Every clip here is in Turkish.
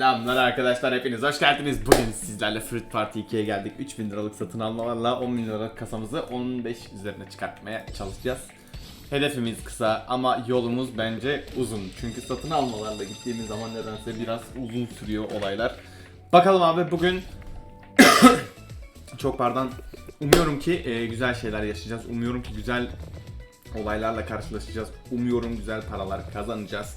Selamlar arkadaşlar hepiniz hoş geldiniz. Bugün sizlerle Fruit Party 2'ye geldik. 3000 liralık satın almalarla 10 bin liralık kasamızı 15 üzerine çıkartmaya çalışacağız. Hedefimiz kısa ama yolumuz bence uzun. Çünkü satın almalarla gittiğimiz zaman nedense biraz uzun sürüyor olaylar. Bakalım abi bugün çok pardon. Umuyorum ki e, güzel şeyler yaşayacağız. Umuyorum ki güzel olaylarla karşılaşacağız. Umuyorum güzel paralar kazanacağız.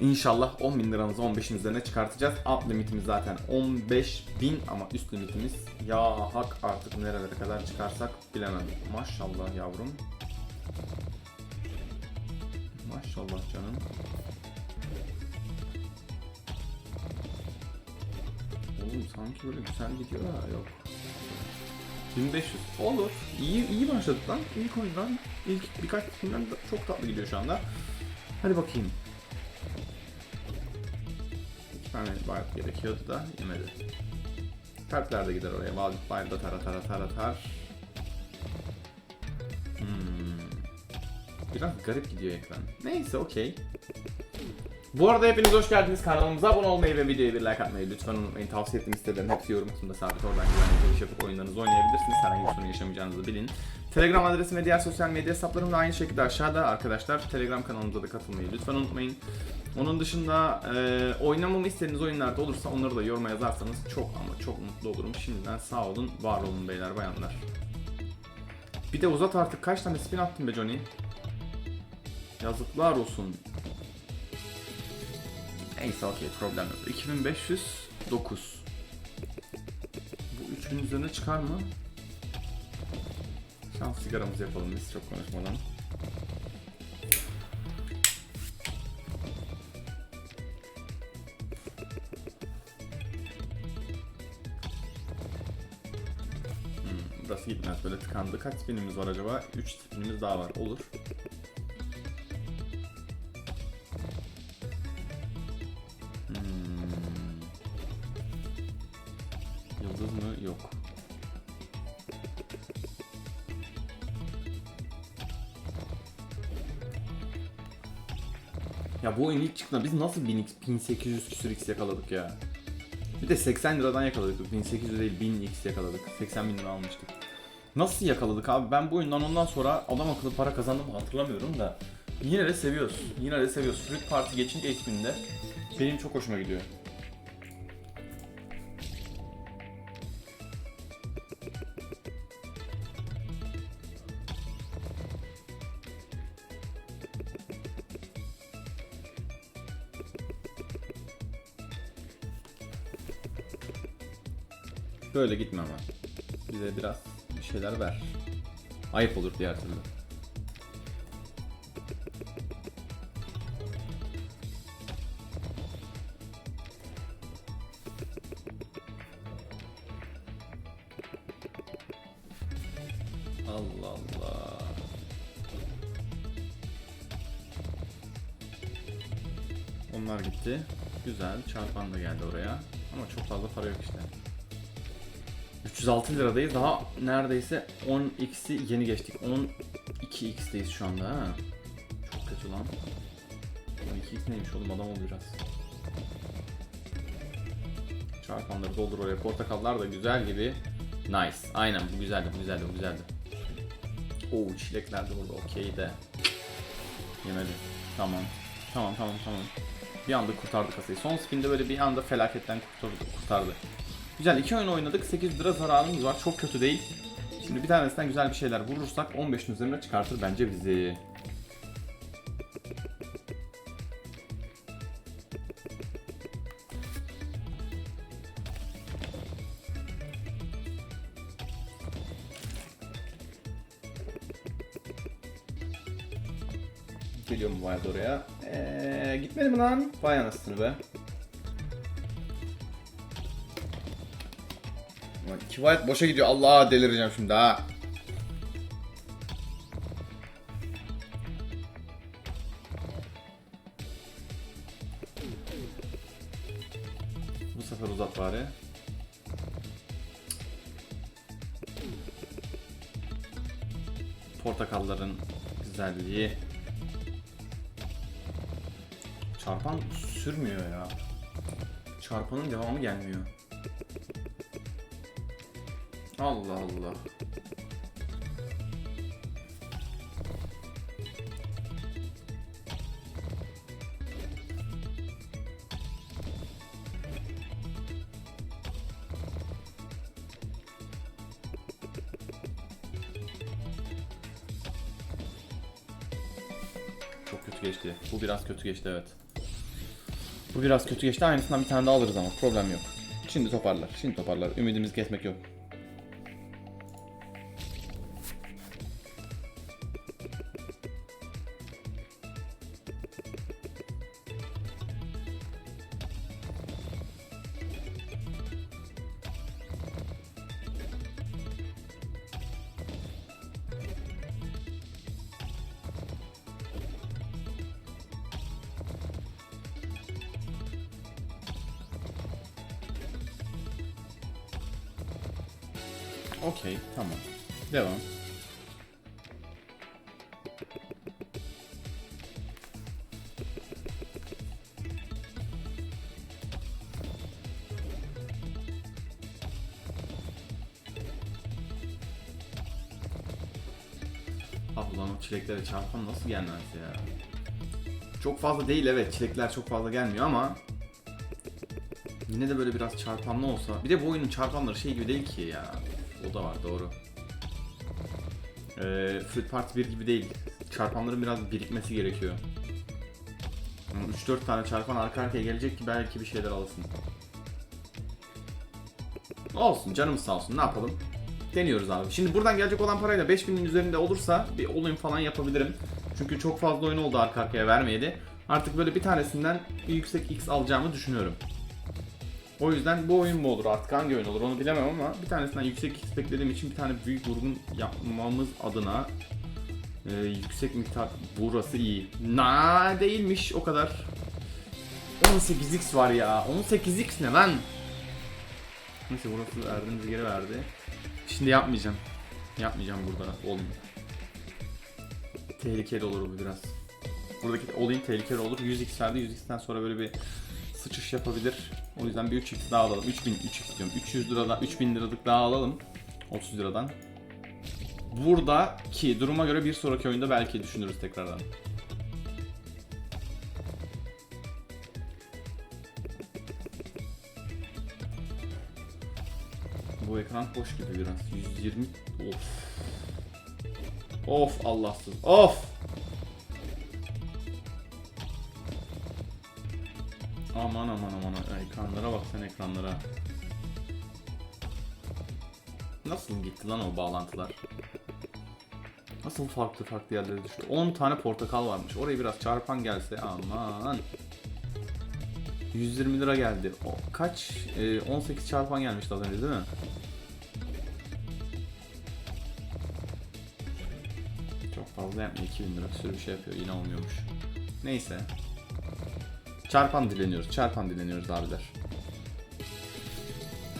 İnşallah 10 bin liramızı 15'in üzerine çıkartacağız. Alt limitimiz zaten 15 bin ama üst limitimiz ya hak artık nerelere kadar çıkarsak bilemem. Maşallah yavrum. Maşallah canım. Oğlum sanki böyle güzel gidiyor ha yok. 1500 olur. İyi iyi başladık lan. İlk oyundan ilk birkaç de çok tatlı gidiyor şu anda. Hadi bakayım. Tane wild gerekiyordu da yemedi. Kalpler de gider oraya. Wild Wild'da tara tara tara tar. Hmm. Biraz garip gidiyor ekran. Neyse okey. Bu arada hepiniz hoş geldiniz. Kanalımıza abone olmayı ve videoya bir like atmayı lütfen unutmayın. Tavsiye ettiğim sitelerin hepsi yorum kısmında sabit. Oradan güvenli giriş yapıp oyunlarınızı oynayabilirsiniz. Herhangi bir sorun yaşamayacağınızı bilin. Telegram adresim ve diğer sosyal medya hesaplarım da aynı şekilde aşağıda arkadaşlar. Telegram kanalımıza da katılmayı lütfen unutmayın. Onun dışında e, oynamamı istediğiniz oyunlarda olursa onları da yoruma yazarsanız çok ama çok mutlu olurum. Şimdiden sağ olun, var olun beyler bayanlar. Bir de uzat artık kaç tane spin attın be Johnny? Yazıklar olsun. Neyse okey problem yok. 2509. Bu 3000 üzerine çıkar mı? Şans sigaramızı yapalım biz çok konuşmadan. Hmm, burası gitmez böyle tıkandı. Kaç spinimiz var acaba? 3 spinimiz daha var. Olur. Bu oyun ilk çıktığında biz nasıl 1000 x 1800 küsür x yakaladık ya? Bir de 80 liradan yakaladık. 1800 değil 1000 x yakaladık. 80 bin lira almıştık. Nasıl yakaladık abi? Ben bu oyundan ondan sonra adam akıllı para kazandım hatırlamıyorum da. Yine de seviyoruz. Yine de seviyoruz. Fruit Party geçince isminde benim çok hoşuma gidiyor. Böyle gitme ama. Bize biraz bir şeyler ver. Ayıp olur diğer türlü. Allah Allah. Onlar gitti. Güzel. Çarpan da geldi oraya. Ama çok fazla para yok işte. 306 liradayız. Daha neredeyse 10x'i yeni geçtik. 12x'teyiz şu anda ha. Çok kötü lan. 12x neymiş oğlum adam ol biraz. Çarpanları doldur oraya. Portakallar da güzel gibi. Nice. Aynen bu güzeldi bu güzeldi bu güzeldi. Oo çilekler de burada okey de. Yemedi. Tamam. Tamam tamam tamam. Bir anda kurtardı kasayı. Son spinde böyle bir anda felaketten kurtardı. kurtardı. Güzel iki oyun oynadık. 8 lira zararımız var. Çok kötü değil. Şimdi bir tanesinden güzel bir şeyler vurursak 15'in üzerine çıkartır bence bizi. Geliyor mu Wild oraya? Eee gitmedi mi lan? Vay anasını be. Ulan iki Wild boşa gidiyor. Allah delireceğim şimdi ha. Bu sefer uzat bari. Portakalların güzelliği. Çarpan sürmüyor ya. Çarpanın devamı gelmiyor. Allah Allah. Çok kötü geçti. Bu biraz kötü geçti evet. Bu biraz kötü geçti. Aynısından bir tane daha alırız ama problem yok. Şimdi toparlar. Şimdi toparlar. Ümidimizi kesmek yok. Okey, tamam. Devam. Ah ulan o çileklere çarpan nasıl gelmez ya? Çok fazla değil evet çilekler çok fazla gelmiyor ama Yine de böyle biraz çarpanlı olsa. Bir de bu oyunun çarpanları şey gibi değil ki ya. O da var doğru. Ee, Fruit Party 1 gibi değil. Çarpanların biraz birikmesi gerekiyor. Yani 3-4 tane çarpan arka arkaya gelecek ki belki bir şeyler alırsın. Olsun canımız sağ olsun ne yapalım. Deniyoruz abi. Şimdi buradan gelecek olan parayla 5000'in üzerinde olursa bir oyun falan yapabilirim. Çünkü çok fazla oyun oldu arka arkaya vermeyeli. Artık böyle bir tanesinden yüksek X alacağımı düşünüyorum. O yüzden bu oyun mu olur artık hangi oyun olur onu bilemem ama bir tanesinden yüksek X beklediğim için bir tane büyük vurgun yapmamız adına e, yüksek miktar burası iyi. Na değilmiş o kadar. 18x var ya. 18x ne lan? Neyse burası verdiğimiz geri verdi. Şimdi yapmayacağım. Yapmayacağım burada olayım. Tehlikeli olur bu biraz. Buradaki olayım tehlikeli olur. 100x verdi. 100x'ten sonra böyle bir sıçış yapabilir. O yüzden bir 3x daha alalım. 3000 3x diyorum. 300 liradan 3000 liralık daha alalım. 30 liradan. Buradaki duruma göre bir sonraki oyunda belki düşünürüz tekrardan. Bu ekran hoş gibi biraz. 120 of. Of Allahsız. Of. Aman aman aman ekranlara bak sen ekranlara. Nasıl gitti lan o bağlantılar? Nasıl farklı farklı yerlere düştü? 10 tane portakal varmış. Oraya biraz çarpan gelse aman. 120 lira geldi. O, kaç? Ee, 18 çarpan gelmişti az önce değil mi? Çok fazla yapmıyor. 2000 lira sürü şey yapıyor. Yine olmuyormuş. Neyse. Çarpan dileniyoruz. Çarpan dileniyoruz abiler.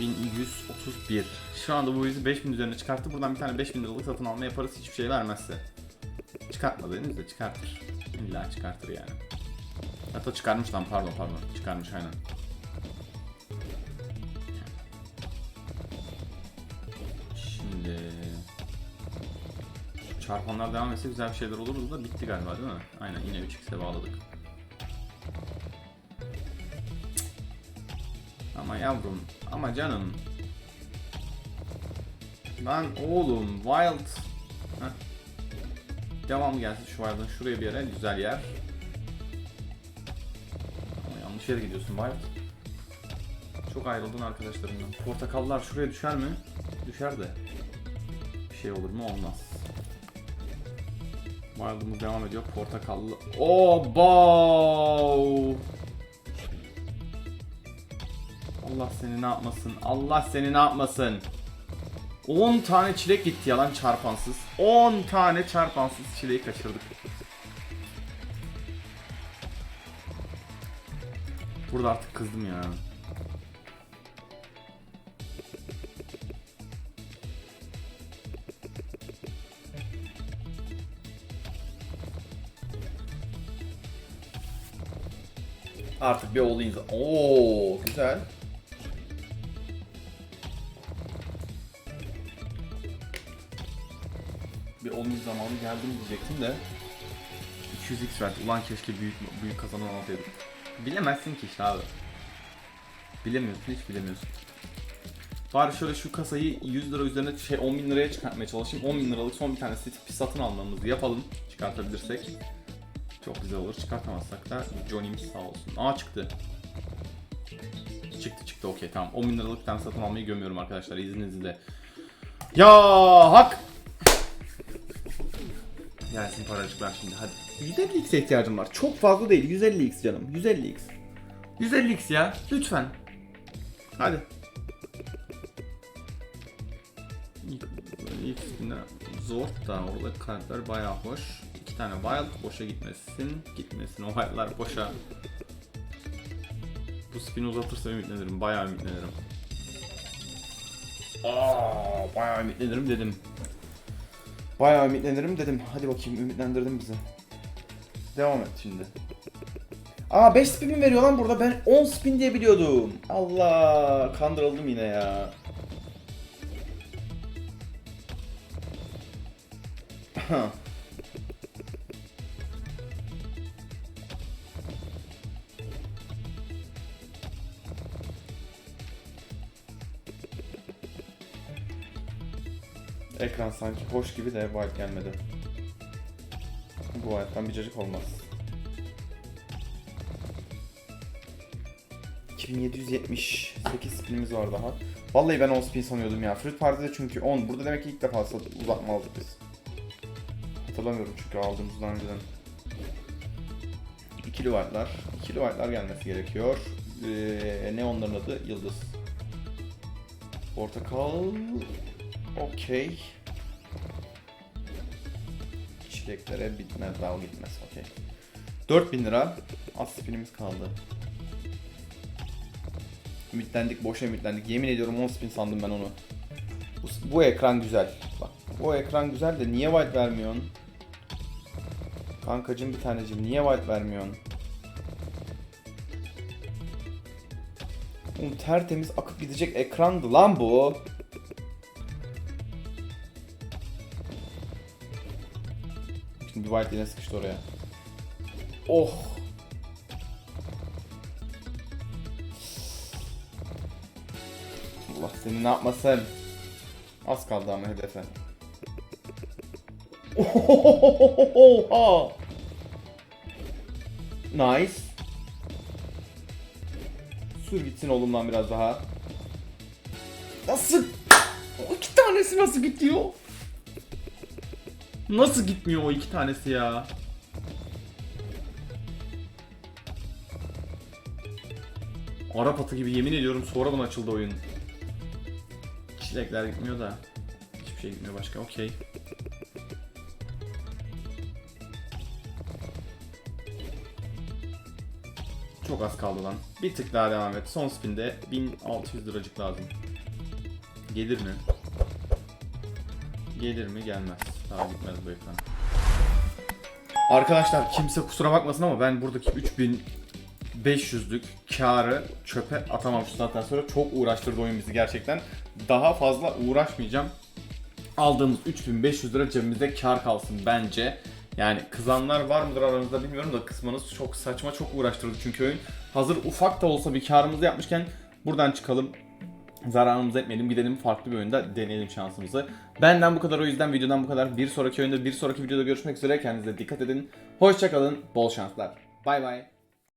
1131. Şu anda bu yüzü 5000 üzerine çıkarttı. Buradan bir tane 5000 liralık satın alma yaparız hiçbir şey vermezse. Çıkartmadığınız da çıkartır. İlla çıkartır yani. Hatta çıkarmış lan pardon pardon. Çıkarmış aynen. Şimdi çarpanlar devam etse güzel bir şeyler olurdu da bitti galiba değil mi? Aynen yine 3x'e bağladık. Ama yavrum, ama canım. Lan oğlum, Wild. Heh. Devamı gelsin şu Wild'ın şuraya bir yere, güzel yer. Ama yanlış yere gidiyorsun Wild. Çok ayrıldın arkadaşlarımdan. Portakallar şuraya düşer mi? Düşer de. Bir şey olur mu? Olmaz. Wild'ımız devam ediyor. Portakallı. Bow! Allah seni ne yapmasın? Allah seni ne yapmasın? 10 tane çilek gitti yalan çarpansız. 10 tane çarpansız çileği kaçırdık. Burada artık kızdım ya. Artık bir in. Oo güzel. İn zamanı geldi mi diyecektim de. 200x verdi. Ulan keşke büyük büyük kazanan alsaydık. Bilemezsin ki işte abi. Bilemiyorsun hiç bilemiyorsun. Bari şöyle şu kasayı 100 lira üzerine şey 10 bin liraya çıkartmaya çalışayım. 10 bin liralık son bir tane tipi satın almamızı yapalım. Çıkartabilirsek. Çok güzel olur. Çıkartamazsak da Johnny'miz sağ olsun. Aa çıktı. Çıktı çıktı okey tamam. 10 bin liralık tane satın almayı gömüyorum arkadaşlar izninizle. Ya hak! Gelsin paracıklar şimdi hadi. 150x ihtiyacım var. Çok fazla değil. 150x canım. 150x. 150x ya. Lütfen. Hadi. İlk, spin'de zor da orada kartlar bayağı hoş. İki tane wild boşa gitmesin. Gitmesin o wild'lar boşa. Bu spin uzatırsa ümitlenirim. Bayağı ümitlenirim. Aa, bayağı ümitlenirim dedim. Bayağı ümitlenirim dedim. Hadi bakayım ümitlendirdin bizi. Devam et şimdi. Aa 5 spin veriyor lan burada? Ben 10 spin diye biliyordum. Allah kandırıldım yine ya. Ekran sanki hoş gibi de white gelmedi. Bu white'dan bir cacık olmaz. 2778 spinimiz var daha. Vallahi ben 10 spin sanıyordum ya. Fruit Party'de çünkü 10. Burada demek ki ilk defa uzatma aldık biz. Hatırlamıyorum çünkü aldığımızdan önceden. İkili white'lar. İkili white'lar gelmesi gerekiyor. Ee, ne onların adı? Yıldız. Portakal. Okey. Çileklere bitmez, daha gitmez. Okey. 4000 lira. Az spinimiz kaldı. Ümitlendik, boşa ümitlendik. Yemin ediyorum 10 spin sandım ben onu. Bu, bu ekran güzel. Bak, bu ekran güzel de niye white vermiyorsun? Kankacım bir tanecim niye white vermiyorsun? Oğlum tertemiz akıp gidecek ekrandı lan bu. White yine sıkıştı oraya. Oh. Allah seni ne yapmasın. Az kaldı ama hedefe. Oha. Nice. Sür gitsin oğlumdan biraz daha. Nasıl? O iki tanesi nasıl gidiyor? Nasıl gitmiyor o iki tanesi ya? Arap atı gibi yemin ediyorum sonradan açıldı oyun. Çilekler gitmiyor da. Hiçbir şey gitmiyor başka. Okey. Çok az kaldı lan. Bir tık daha devam et. Son spinde 1600 liracık lazım. Gelir mi? Gelir mi? Gelmez. Daha gitmez bu ekran. Arkadaşlar kimse kusura bakmasın ama ben buradaki 3500'lük karı çöpe atamam şu saatten sonra. Çok uğraştırdı oyun bizi gerçekten. Daha fazla uğraşmayacağım. Aldığımız 3500 lira cebimize kar kalsın bence. Yani kızanlar var mıdır aranızda bilmiyorum da kısmanız çok saçma çok uğraştırdı çünkü oyun. Hazır ufak da olsa bir karımızı yapmışken buradan çıkalım. Zararımızı etmeyelim gidelim farklı bir oyunda deneyelim şansımızı. Benden bu kadar o yüzden videodan bu kadar. Bir sonraki oyunda bir sonraki videoda görüşmek üzere. Kendinize dikkat edin. Hoşçakalın. Bol şanslar. Bay bay.